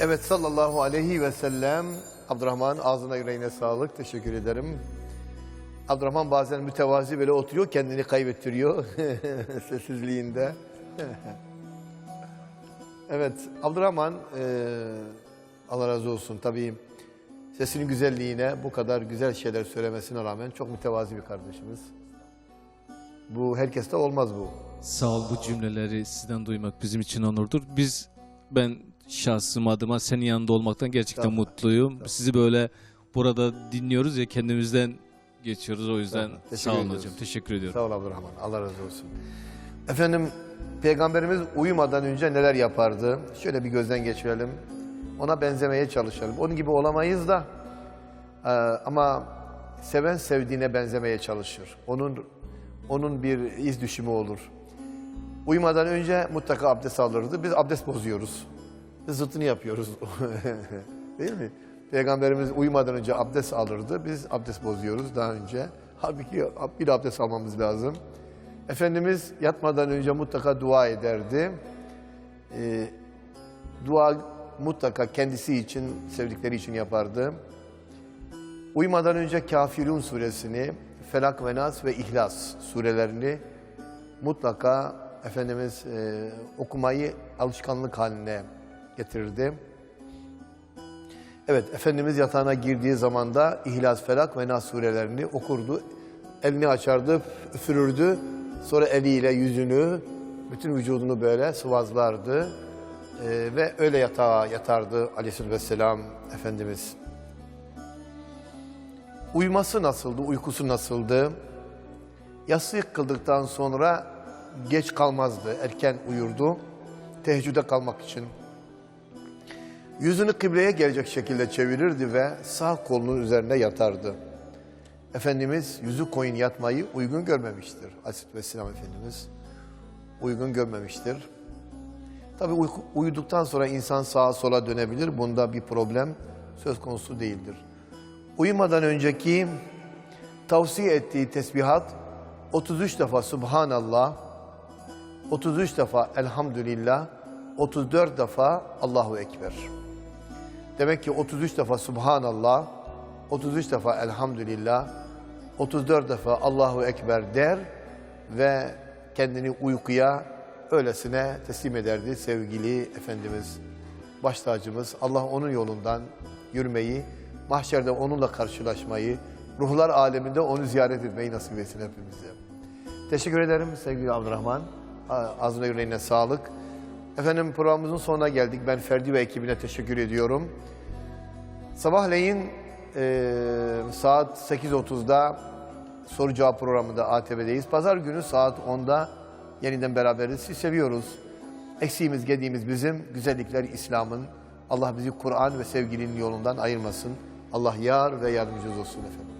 Evet sallallahu aleyhi ve sellem Abdurrahman ağzına yüreğine sağlık. Teşekkür ederim. Abdurrahman bazen mütevazi böyle oturuyor kendini kaybettiriyor sessizliğinde. evet Abdurrahman eee, Allah razı olsun tabii sesinin güzelliğine bu kadar güzel şeyler söylemesine rağmen çok mütevazi bir kardeşimiz. Bu herkeste olmaz bu. Sağ ol bu cümleleri sizden duymak bizim için onurdur. Biz ben şahsım adıma senin yanında olmaktan gerçekten Tamam. mutluyum. Sizi böyle burada dinliyoruz ya kendimizden geçiyoruz o yüzden Tamam. Teşekkür sağ olun ediyoruz. hocam. Teşekkür ediyorum. Sağ ol Abdurrahman. Allah razı olsun. Efendim Peygamberimiz uyumadan önce neler yapardı? Şöyle bir gözden geçirelim. Ona benzemeye çalışalım. Onun gibi olamayız da e, ama seven sevdiğine benzemeye çalışır. Onun onun bir iz düşümü olur. Uyumadan önce mutlaka abdest alırdı. Biz abdest bozuyoruz. Biz zıttını yapıyoruz. Değil mi? Peygamberimiz uyumadan önce abdest alırdı. Biz abdest bozuyoruz daha önce. Halbuki bir abdest almamız lazım. Efendimiz yatmadan önce mutlaka dua ederdi. Ee, dua mutlaka kendisi için, sevdikleri için yapardı. Uyumadan önce Kafirun suresini, Felak ve Nas ve İhlas surelerini mutlaka Efendimiz e, okumayı alışkanlık haline getirirdi. Evet, Efendimiz yatağına girdiği zaman da İhlas, Felak ve Nas surelerini okurdu. Elini açardı, üfürürdü. Sonra eliyle yüzünü, bütün vücudunu böyle sıvazlardı. E, ve öyle yatağa yatardı aleyhissalatü vesselam Efendimiz. Uyuması nasıldı, uykusu nasıldı? Yatsı kıldıktan sonra geç kalmazdı, erken uyurdu. Teheccüde kalmak için. Yüzünü kıbleye gelecek şekilde çevirirdi ve sağ kolunun üzerine yatardı. Efendimiz yüzü koyun yatmayı uygun görmemiştir. Aleyhisselatü Vesselam Efendimiz uygun görmemiştir. Tabi uyuduktan sonra insan sağa sola dönebilir. Bunda bir problem söz konusu değildir. Uyumadan önceki tavsiye ettiği tesbihat 33 defa Subhanallah, 33 defa Elhamdülillah, 34 defa Allahu Ekber. Demek ki 33 defa Subhanallah, 33 defa Elhamdülillah, 34 defa Allahu Ekber der ve kendini uykuya öylesine teslim ederdi sevgili Efendimiz, baş tacımız. Allah onun yolundan yürümeyi, mahşerde onunla karşılaşmayı, ruhlar aleminde onu ziyaret etmeyi nasip etsin hepimize. Teşekkür ederim sevgili Abdurrahman. Ağzına yüreğine sağlık. Efendim programımızın sonuna geldik. Ben Ferdi ve ekibine teşekkür ediyorum. Sabahleyin eee, saat 8.30'da soru cevap programında ATV'deyiz. Pazar günü saat 10'da yeniden beraberiz. Sizi seviyoruz. Eksiğimiz, gediğimiz bizim. Güzellikler İslam'ın. Allah bizi Kur'an ve sevgilinin yolundan ayırmasın. Allah yar ve yardımcımız olsun efendim.